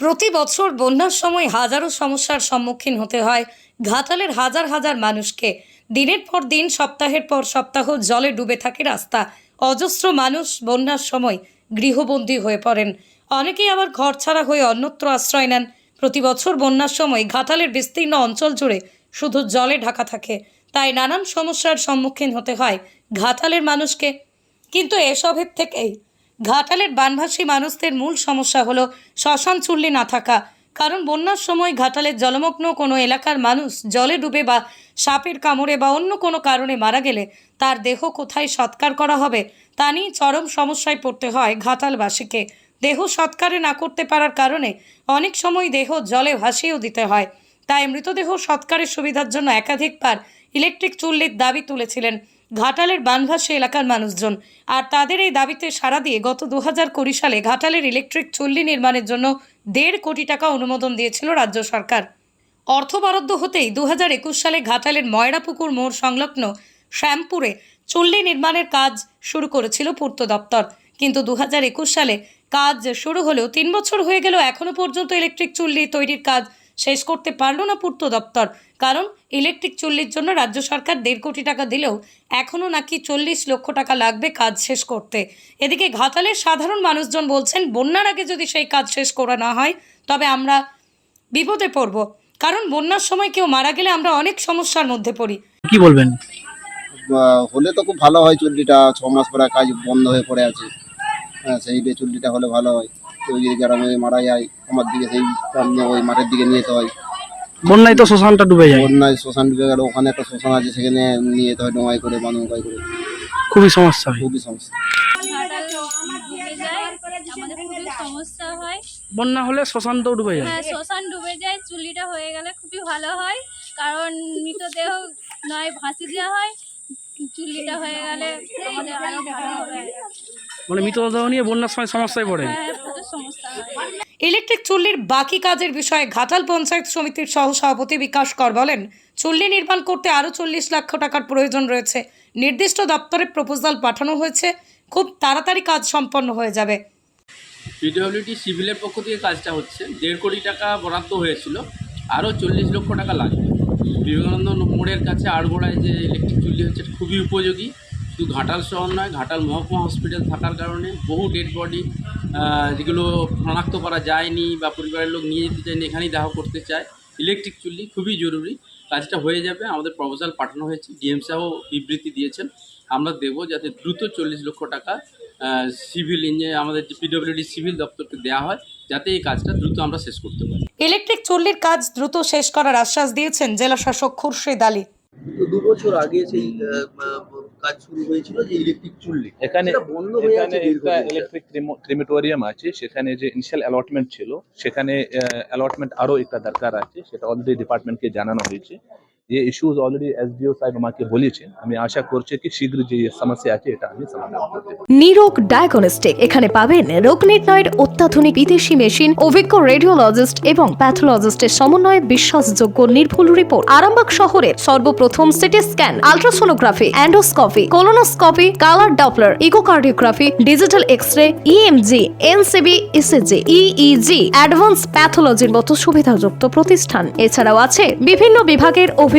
প্রতি বছর বন্যার সময় হাজারো সমস্যার সম্মুখীন হতে হয়। ঘাটালের হাজার হাজার মানুষকে দিনের পর দিন, সপ্তাহের পর সপ্তাহ জলে ডুবে থাকে রাস্তা। অজস্র মানুষ বন্যার সময় গৃহবন্দী হয়ে পড়েন। অনেকেই আবার ঘর ছাড়া হয়ে অন্যত্র আশ্রয় নেন। প্রতি বছর বন্যার সময় ঘাটালের বিস্তীর্ণ অঞ্চল জুড়ে শুধু জলে ঢাকা থাকে। তাই নানান সমস্যার সম্মুখীন হতে হয় ঘাটালের মানুষকে। কিন্তু এসবের থেকেই ঘাটালের বানভাসী মানুষদের মূল সমস্যা হলো শ্মশান চুল্লি না থাকা। কারণ বন্যার সময় ঘাটালের জলমগ্ন কোনো এলাকার মানুষ জলে ডুবে বা সাপের কামড়ে বা অন্য কোনো কারণে মারা গেলে তার দেহ কোথায় সৎকার করা হবে, তা নিয়ে চরম সমস্যায় পড়তে হয় ঘাটালবাসীকে। দেহ সৎকারে না করতে পারার কারণে অনেক সময় দেহ জলে ভাসিয়েও দিতে হয়। তাই মৃতদেহ সৎকারের সুবিধার জন্য একাধিকবার ইলেকট্রিক চুল্লির দাবি তুলেছিলেন ঘাটালের বানভাসী এলাকার মানুষজন। আর তাদের এই দাবিতে সাড়া দিয়ে গত দু কুড়ি সালে ঘাটালের ইলেকট্রিক চুল্লি নির্মাণের জন্য দেড় কোটি টাকা অনুমোদন দিয়েছিল রাজ্য সরকার। অর্থ বরাদ্দ হতেই দু একুশ সালে ঘাটালের ময়রাপুকুর মোড় সংলগ্ন শ্যামপুরে চুল্লি নির্মাণের কাজ শুরু করেছিল পূর্ত দপ্তর। কিন্তু দু সালে কাজ শুরু হলেও তিন বছর হয়ে গেল এখনও পর্যন্ত ইলেকট্রিক চুল্লি তৈরির কাজ শেষ করতে পারল না পূর্ত দপ্তর। কারণ ইলেকট্রিক চুল্লির জন্য রাজ্য সরকার দেড় কোটি টাকা দিলেও এখনও নাকি চল্লিশ লক্ষ টাকা লাগবে কাজ শেষ করতে। এদিকে ঘাটালের সাধারণ মানুষজন বলছেন বন্যার আগে যদি সেই কাজ শেষ করা না হয় তবে আমরা বিপদে পড়ব। কারণ বন্যার সময় কেউ মারা গেলে আমরা অনেক সমস্যার মধ্যে পড়ি। কি বলবেন? হলে তো খুব ভালো হয় চুল্লিটা ছ মাস পরে কাজ বন্ধ হয়ে পড়ে আছে। হ্যাঁ সেই চুল্লিটা হলে ভালো হয়। কেউ যদি গ্রামে মারা যায় আমার দিকে সেই ওই মাঠের দিকে নিয়ে যেতে হয়। বন্যায় তো শ্মশানটা ডুবে যায়। বন্যায় শ্মশান ডুবে গেল ওখানে একটা শ্মশান আছে সেখানে নিয়ে যেতে হয় ডোঙাই করে বা নৌকায় করে। খুবই সমস্যা হয়। খুবই সমস্যা। হয় বন্যা হলে শ্মশানটাও ডুবে যায়। হ্যাঁ শ্মশান ডুবে যায় চুল্লিটা হয়ে গেলে খুবই ভালো হয় কারণ মৃতদেহ নয় ভাসি দেওয়া হয় চুল্লিটা হয়ে গেলে আমাদের আরও ভালো হবে। মানে মৃতদেহ নিয়ে বন্যার সময় সমস্যায় পড়ে হ্যাঁ প্রচুর সমস্যা হয় ইলেকট্রিক চুল্লির বাকি কাজের বিষয়ে ঘাটাল পঞ্চায়েত সমিতির সহ সভাপতি বিকাশ কর বলেন, চুল্লি নির্মাণ করতে আরও চল্লিশ লক্ষ টাকার প্রয়োজন রয়েছে। নির্দিষ্ট দপ্তরে প্রপোজাল পাঠানো হয়েছে। খুব তাড়াতাড়ি কাজ সম্পন্ন হয়ে যাবে। পিডব্লিউডি সিভিলের পক্ষ থেকে কাজটা হচ্ছে। দেড় কোটি টাকা বরাদ্দ হয়েছিল। আরও চল্লিশ লক্ষ টাকা লাগবে। বিবেকানন্দ মোড়ের কাছে আড়গোড়ায় যে ইলেকট্রিক চুল্লি হচ্ছে খুবই উপযোগী। শুধু ঘাটাল শহর নয় ঘাটাল মহকুমা হসপিটাল থাকার কারণে বহু ডেড বডি যেগুলো শনাক্ত করা যায়নি বা পরিবারের লোক নিয়ে যেতে চায়নি এখানেই দাহ করতে চায়। ইলেকট্রিক চুল্লি খুবই জরুরি। কাজটা হয়ে যাবে আমাদের প্রপোজাল পাঠানো হয়েছে ডিএম সাহেব বিবৃতি দিয়েছেন। আমরা দেবো যাতে দ্রুত চল্লিশ লক্ষ টাকা সিভিল ইঞ্জিনিয়ার আমাদের যে পিডব্লিউডি সিভিল দপ্তরকে দেওয়া হয় যাতে এই কাজটা দ্রুত আমরা শেষ করতে পারি। ইলেকট্রিক চুল্লির কাজ দ্রুত শেষ করার আশ্বাস দিয়েছেন জেলা শাসক খুরশেদ আলী। দু বছর আগে সেই কাজ শুরু হয়েছিল যে ইলেকট্রিক চুল্লি। এখানে বন্ধ হয়ে এখানে আছে একটা ইলেকট্রিক ক্রিমেটোরিয়াম আছে সেখানে যে ইনিশিয়াল অ্যালটমেন্ট ছিল সেখানে অ্যালটমেন্ট আরও একটা দরকার আছে সেটা অলরেডি ডিপার্টমেন্টকে জানানো হয়েছে। যে ইস্যুজ অলরেডি এসডিও সাহেব আমাকে বলেছেন আমি আশা করছি কি শীঘ্র যে সমস্যা আছে, এটা আমি সমাধান করতে। নিরোগ ডায়াগনস্টিক এখানে পাবেন রোগ নির্ণয়ের অত্যাধুনিক বিদেশি মেশিন অভিজ্ঞ রেডিওলজিস্ট এবং প্যাথোলজিস্টের সমন্বয়ে বিশ্বাসযোগ্য নির্ভুল রিপোর্ট আরামবাগ শহরের সর্বপ্রথম CT scan ultrasonography endoscopy colonoscopy colour Doppler echocardiography digital X ray EMG NCB ECG EEG advance প্যাথোলজির মতো সুবিধাযুক্ত প্রতিষ্ঠান এছাড়াও আছে বিভিন্ন বিভাগের অভিজ্ঞ